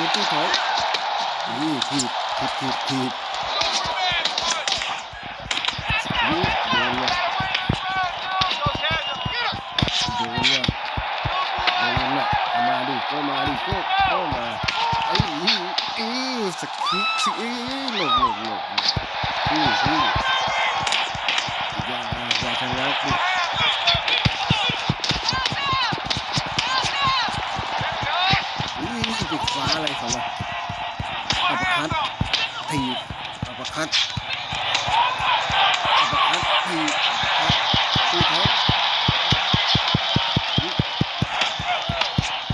ดนตู้ถอยนี่ถีบถีบถีบถีบนี่โดนว่ะโดนว่ะโดนว่ะเอามาดิก็มาดิก็ก็มาไอ้นี่อีสกิสิอีหลบหลบหลบนี่นี่อย่าอย่าทางลักดินี่ติด ฟ้าอะไรเขาล่ะอัปคัดถีบอัปคัดอัปคัดถีบตีเขา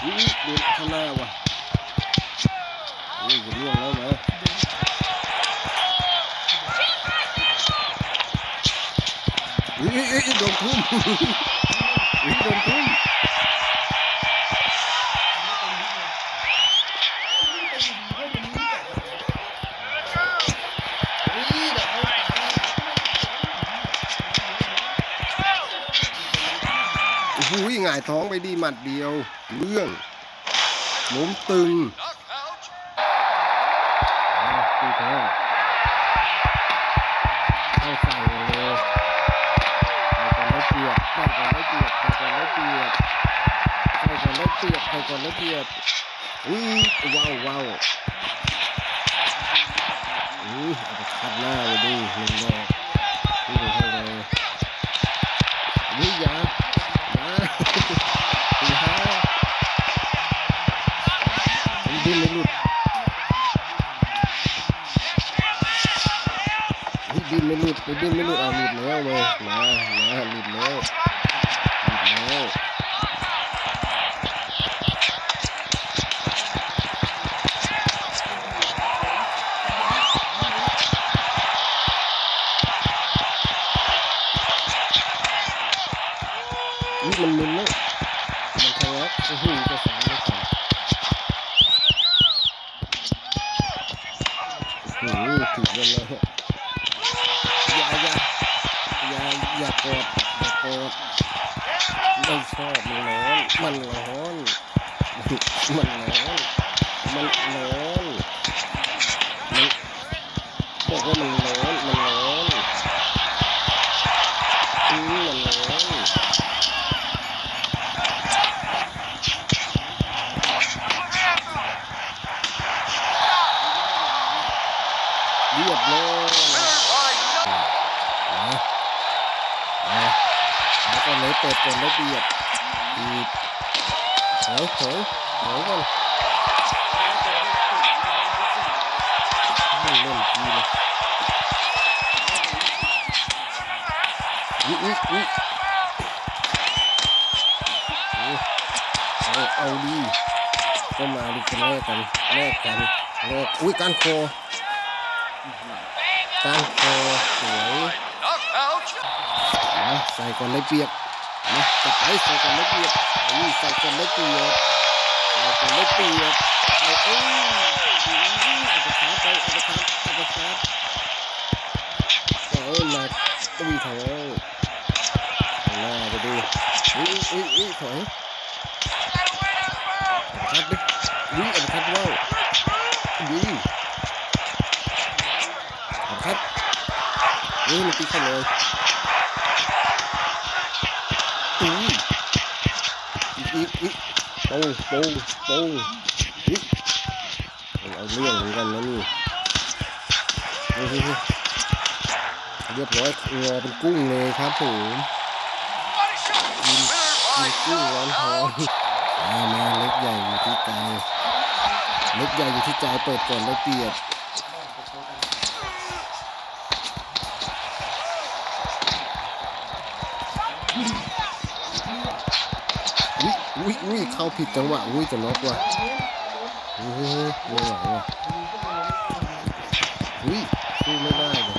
อุ้ยเดินข้างหน้าว่ะโอ้ยจะล่วงแล้วนะอุ้ยอุ้ยอุ้ยโดนทุ่ม หงายท้องไปดีหมัดเดียว เรื่องล้มตึงตีแท้เข้าใส่เลยใส่กันได้เปรียบใส่กันได้เปรียบใส่กันได้เปรียบใส่กันได้เปรียบใส่กันได้เปรียบอุ้ยว้าวว้าว ดิ้นไม่หลุดดิ้นไม่หลุดเอาหลุดแล้วเลยมามาหลุดแล้วหลุดแล้วนี่มันมึนแล้วมันทะเลาะโอ้โหจะสามจะสามโอ้โหถึงกันแล้วอย่าอย่าอย่าอย่า กดอย่ากดไม่ชอบมันร้อนมันร้อนมันร้อนมันร้อนมันบอกว่ามันร้อนมันร้อนอืมมันร้อนเรียบร้อย ก็เลยเปิดก่อนแล้วเบียดอีกถอยถอยถอยก่อนไม่เล่นกีเลยอุ๊ยอุ๊ยอุ๊ยเอาเอาดีก็มาดิกันแลกกันแลกกันแลกอุ้ยการโคการคสวย นะใส่ก่อนได้เปียบนะจับไปใส่ก่อนได้เปียบนี่ใส่ก่อนได้เปียบใส่ก่อนได้เปียบเอาเอ้ยเอาไปชาไปเอาไปชาอาไปชาร์จเอาหนักตุ้ยถอยหน้าไปดูอุ้ยอุ้ยอุ้ยถอยคัดดิอุ้ยอาไปคัดว่าวดีเอาคัดนี่มันตีเข้าเลย อีกอีกอีกโป้งโป้งโป้งอีกเอาเรื่องเหมือนกันนะนี่เรียบร้อยงออเป็นกุ้งเลยครับผมกินกินกุ้งร้อนท้อมมาเล็กใหญ่อยู่ที่ใจเล็กใหญ่อยู่ที่ใจเปิดก่อนได้วเปียบ อุ้ยอุ้ยเข้าผิดจังหวะอุ้ยจะน็อกว่ะอุ้ยไม่ไหวว่ะอุ้ยสู้ไม่ได้เลย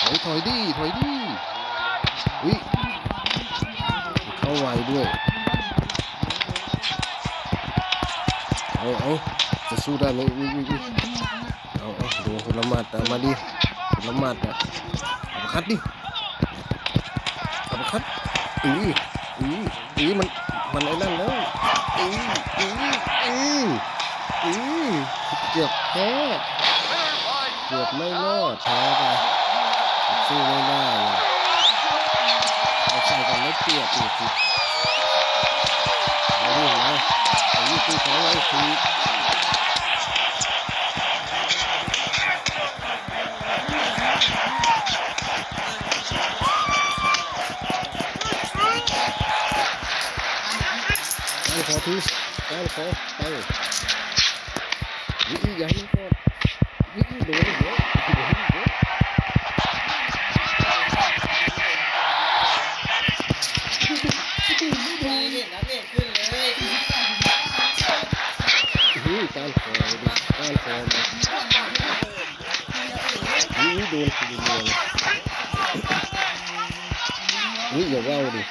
ถอยถอยดิถอยดิอุ้ยเข้าไวด้วยเอาเอาจะสู้ได้ไหมอุ้ยอุ้ยอุ้ยเอาเอาดูคนละหมัดมาดิคนละหมัดอะเอามาคัดดิ คัดอืออืออือมันมันไอ้นั่นแล้วอืออืออืออือเกือบแพ้เกือบไม่รอดแพ้ไปสู้ไม่ได้เลยเอาใส่กันแล้วเปียบอีกทีเอาดิเอาเอาดิตีของเราไอ้ที การคอมาอื้อโดนทีเดียวอื้ออย่าว่าวดิ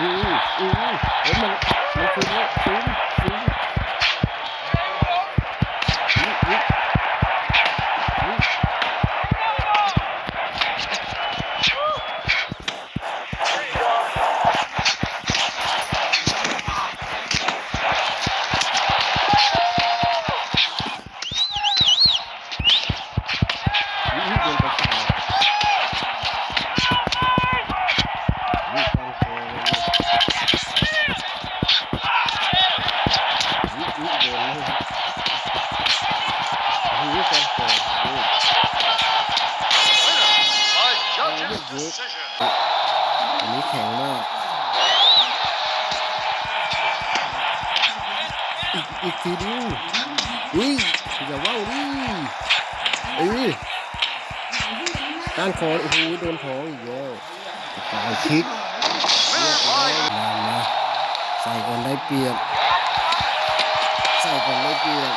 อืออือเฮ้ยมันมันคือว่าซูมซูม อีกทีนึงอุ้ยอย่าว่าวดิเอ้ยก้านคอโอ้โหโดนของอีกแล้วตายคิกเรียบร้อยมามาใส่ก่อนได้เปรียบใส่ก่อนได้เปรียบ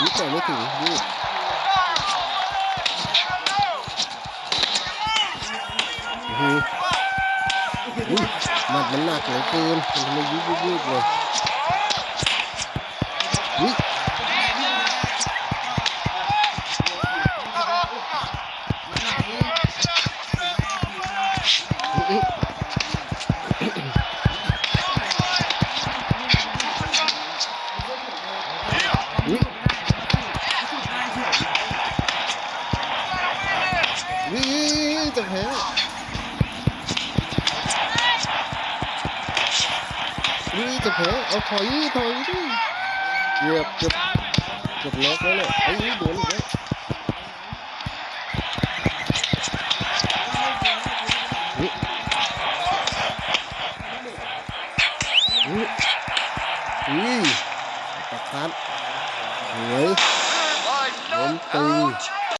นี่แต่ไม่ถึงนี่โอ้โหอุ้ย หนักเหลือเกินมันทำไมยุบยุบยุบเลยอุ้ยอุ๊ยอุ๊ยอุ๊ยจะแพ้ จะเผลอเอาถอยถอยดิเกือบเกือบเกือบเล็กแล้วเลยไอ้ยโดนอีกแล้ว